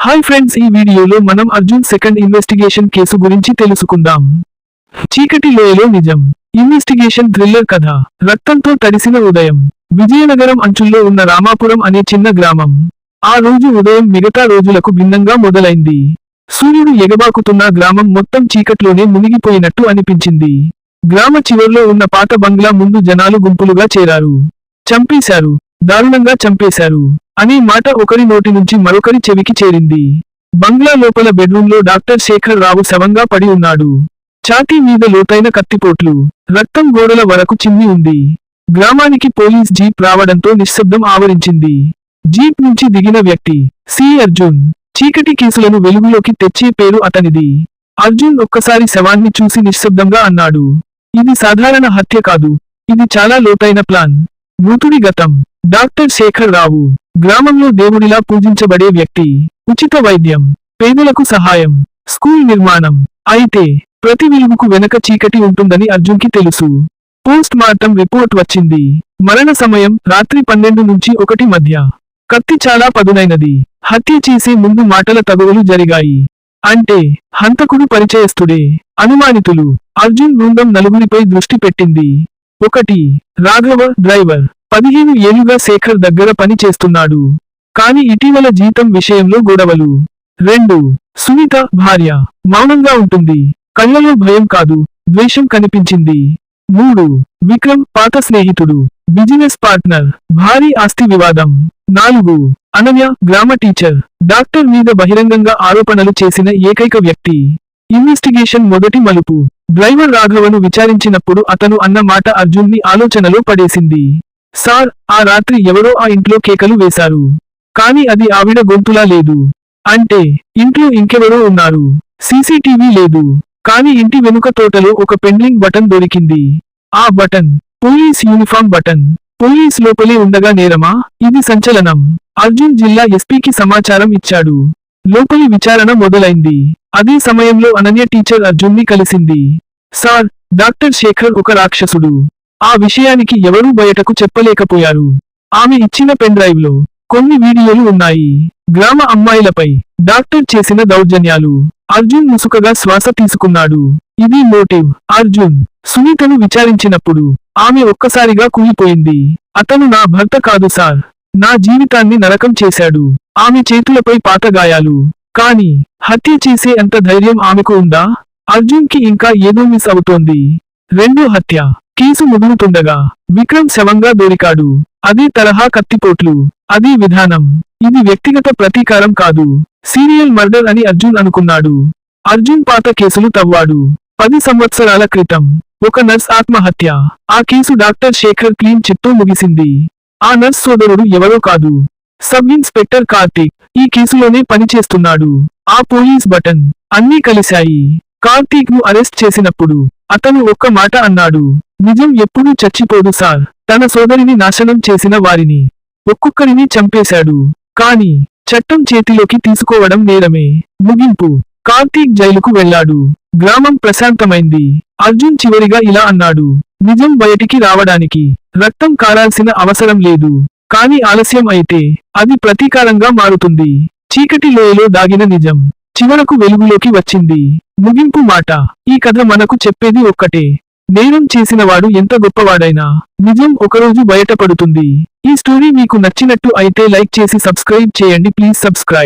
Hi friends ఈ వీడియోలో మనం అర్జున్ సెకండ్ ఇన్వెస్టిగేషన్ కేసు గురించి తెలుసుకుందాం. చీకటి లోయలో నిజం. ఇన్వెస్టిగేషన్ థ్రిల్లర్ కథ. రక్తంతో తడిసిన ఉదయం. విజయనగరం అంచుల్లో ఉన్న రామాపురం అనే చిన్న గ్రామం. ఆ రోజు ఉదయం మిగతా రోజులకు భిన్నంగా మొదలైంది. సూర్యుడు ఎగబాకుతున్న గ్రామం మొత్తం చీకట్లోనే మునిగిపోయినట్టు అనిపించింది. గ్రామ చివర్లో ఉన్న పాత బంగ్లా ముందు జనాలు గుంపులుగా చేరారు. చంపేశారు. దారుణంగా చంపేశారు. అనే మాట ఒకరి నోటి నుంచి మరొకరి చెవికి చేరింది. బంగ్లా లోపల బెడ్రూంలో డాక్టర్ శేఖర్ రావు శవంగా పడి ఉన్నాడు. ఛాతీ మీద లోతైన కత్తిపోట్లు రక్తం గోడల వరకు చిమ్మి ఉంది. గ్రామానికి పోలీస్ జీప్ రావడంతో నిశ్శబ్దం ఆవరించింది. జీప్ నుంచి దిగిన వ్యక్తి సి. అర్జున్. చీకటి కేసులను వెలుగులోకి తెచ్చే పేరు అతనిది. అర్జున్ ఒక్కసారి శవాన్ని చూసి నిశ్శబ్దంగా అన్నాడు. ఇది సాధారణ హత్య కాదు. ఇది చాలా లోతైన ప్లాన్. మృతుడి గతం. డాక్టర్ శేఖర్ రావు గ్రామంలో దేవుడిలా పూజించబడే వ్యక్తి ఉచిత వైద్యం పేదలకు సహాయం స్కూల్ నిర్మాణం అయితే ప్రతి వెలుగుకు వెనక చీకటి ఉంటుందని అర్జున్కి తెలుసు. పోస్ట్ మార్టం రిపోర్ట్ వచ్చింది. మరణ సమయం రాత్రి పన్నెండు నుంచి ఒకటి మధ్య. కత్తి చాలా పదునైనది. హత్య చేసే ముందు మాటల తగువులు జరిగాయి. అంటే హంతకుడు పరిచయస్తుడే అనుమానితులు. అర్జున్ బృందం నలుగురిపై దృష్టి పెట్టింది. ఒకటి రాఘవ డ్రైవర్. పదిహేను ఏళ్ళుగా శేఖర్ దగ్గర పని చేస్తున్నాడు. కాని ఇటీవల జీతం విషయంలో గొడవలు. రెండు సునీత భార్య. మౌనంగా ఉంటుంది. కళ్ళలో భయం కాదు ద్వేషం కనిపించింది. మూడు విక్రమ్ పాత స్నేహితుడు. Business partner. భారీ ఆస్తి వివాదం. నాలుగు అనన్య గ్రామ టీచర్. డాక్టర్ మీద బహిరంగంగా ఆరోపణలు చేసిన ఏకైక వ్యక్తి. ఇన్వెస్టిగేషన్ మొదటి మలుపు. డ్రైవర్ రాఘవను విచారించినప్పుడు అతను అన్న మాట అర్జున్ని ఆలోచనలో పడేసింది. సార్ ఆ రాత్రి ఎవరో ఆ ఇంట్లో కేకలు వేశారు. కాని అది ఆవిడ గొంతులా లేదు. అంటే ఇంట్లో ఇంకెవరో ఉన్నారు. సీసీటీవీ లేదు. కాని ఇంటి వెనుక తోటలో ఒక పెండ్లింగ్ బటన్ దొరికింది. ఆ button police uniform button. Police లోపలే ఉండగా నేరమా? ఇది సంచలనం. అర్జున్ జిల్లా ఎస్పీకి సమాచారం ఇచ్చాడు. లోపలి విచారణ మొదలైంది. అదే సమయంలో అనన్య టీచర్ అర్జున్ని కలిసింది. సార్ డాక్టర్ శేఖర్ ఒక రాక్షసుడు. ఆ విషయానికి ఎవరూ బయటకు చెప్పలేకపోయారు. ఆమె ఇచ్చిన పెన్ డ్రైవ్లో కొన్ని వీడియోలు ఉన్నాయి. గ్రామ అమ్మాయిలపై డాక్టర్ చేసిన దౌర్జన్యాలు. అర్జున్ ముసుకగా శ్వాస తీసుకున్నాడు. ఇది మోటివ్. అర్జున్ సునీతను విచారించినప్పుడు ఆమె ఒక్కసారిగా కూలిపోయింది. అతను నా భర్త కాదు సార్. నా జీవితాన్ని నరకం చేశాడు. ఆమె చేతులపై పాత గాయాలు. కాని హత్య చేసే అంత ధైర్యం ఆమెకు ఉందా? అర్జున్కి ఇంకా ఏదో మిస్ అవుతోంది. రెండు హత్య. కేసు ముదురుతుండగా విక్రమ్ శవంగా దొరికాడు. అదే తరహా కత్తిపోట్లు. అదే విధానం. ఇది వ్యక్తిగత ప్రతీకారం కాదు. సీరియల్ మర్డర్ అని అర్జున్ అనుకున్నాడు. అర్జున్ పాత కేసులు తవ్వాడు. పది సంవత్సరాల క్రితం ఒక నర్స్ ఆత్మహత్య. ఆ కేసు డాక్టర్ శేఖర్ క్లీన్ చిత్తో ముగిసింది. ఆ నర్స్ సోదరుడు ఎవరో కాదు. సబ్ ఇన్స్పెక్టర్ కార్తీక్ ఈ కేసులోనే పనిచేస్తున్నాడు. ఆ పోలీస్ బటన్ అన్నీ కలిశాయి. కార్తీక్ను అరెస్ట్ చేసినప్పుడు అతను ఒక్క మాట అన్నాడు. నిజం ఎప్పుడూ చచ్చిపోదు సార్. తన సోదరిని నాశనం చేసిన వారిని ఒక్కొక్కరిని చంపేశాడు. కాని చట్టం చేతిలోకి తీసుకోవడం నేరమే. ముగింపు. కార్తీక్ జైలుకు వెళ్ళాడు. గ్రామం ప్రశాంతమైంది. అర్జున్ చివరిగా ఇలా అన్నాడు. నిజం బయటికి రావడానికి రక్తం కారాల్సిన అవసరం లేదు. కాని ఆలస్యం అయితే అది ప్రతీకారంగా మారుతుంది. చీకటి లోయలో దాగిన నిజం చివరకు వెలుగులోకి వచ్చింది. ముగింపు మాట. ఈ కథ మనకు చెప్పేది ఒక్కటే. నేరం చేసినవాడు ఎంత గొప్పవాడైనా? నిజం ఒకరోజు బయటపడుతుంది. ఈ స్టోరీ మీకు నచ్చినట్టు అయితే లైక్ చేసి సబ్స్క్రైబ్ చేయండి. Please subscribe.